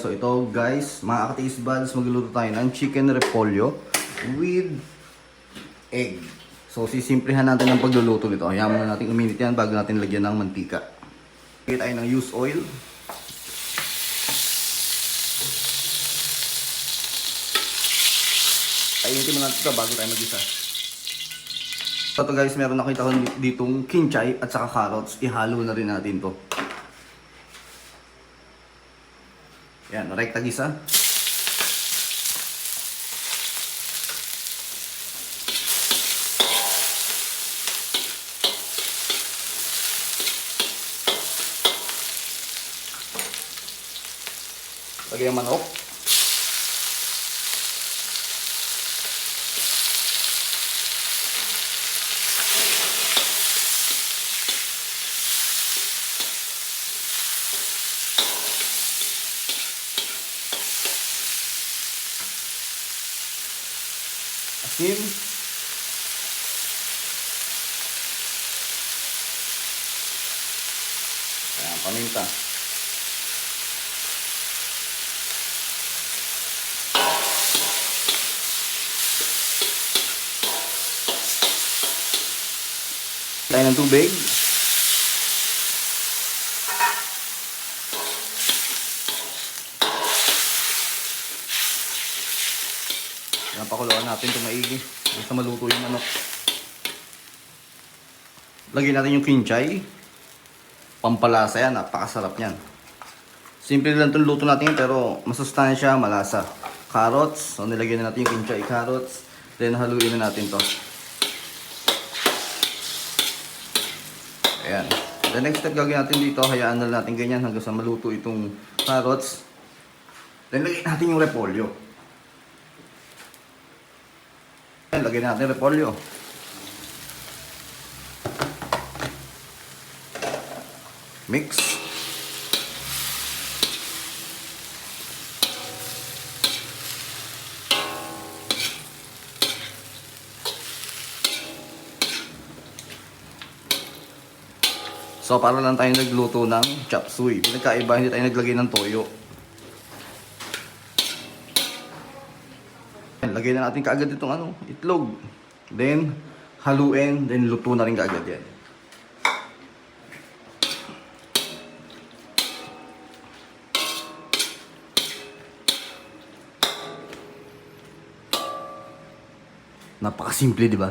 So ito guys, mga katiis buds, magluluto tayo ng chicken repolyo with egg. So sisimplihan natin ang pagluluto nito. Hayaan muna natin uminit yan bago natin lagyan ng mantika. Lagyan tayo ng used oil. Painitin mo natin ito bago tayo mag-isa. So ito guys, meron nakita ko ditong kinchay at saka carrots. Ihalo na rin natin to. Yan, rekta gisa. Lagyan ng manok. Asin. Ayan, paminta. Tayo ng tubig. Napakuluan natin ito maigi. Basta maluto yung manok. Lagyan natin yung kinchay. Pampalasa yan. Napakasarap yan. Simple lang itong luto natin pero masustansya, malasa. Carrots. So nilagyan na natin yung kinchay carrots. Then haluin na natin to. Ayan. The next step gagawin natin dito, hayaan na natin ganyan hanggang sa maluto itong carrots. Then lagyan natin yung repolyo. Ayan, lagyan natin repolyo. Mix. So, para lang tayo nagluto ng chop suey. Pinagkaiba, hindi tayo naglagay ng toyo. Ayan, Lagay na natin kaagad itong ano, itlog. Then, haluin. Then, luto na rin kaagad yan. Napakasimple, di ba?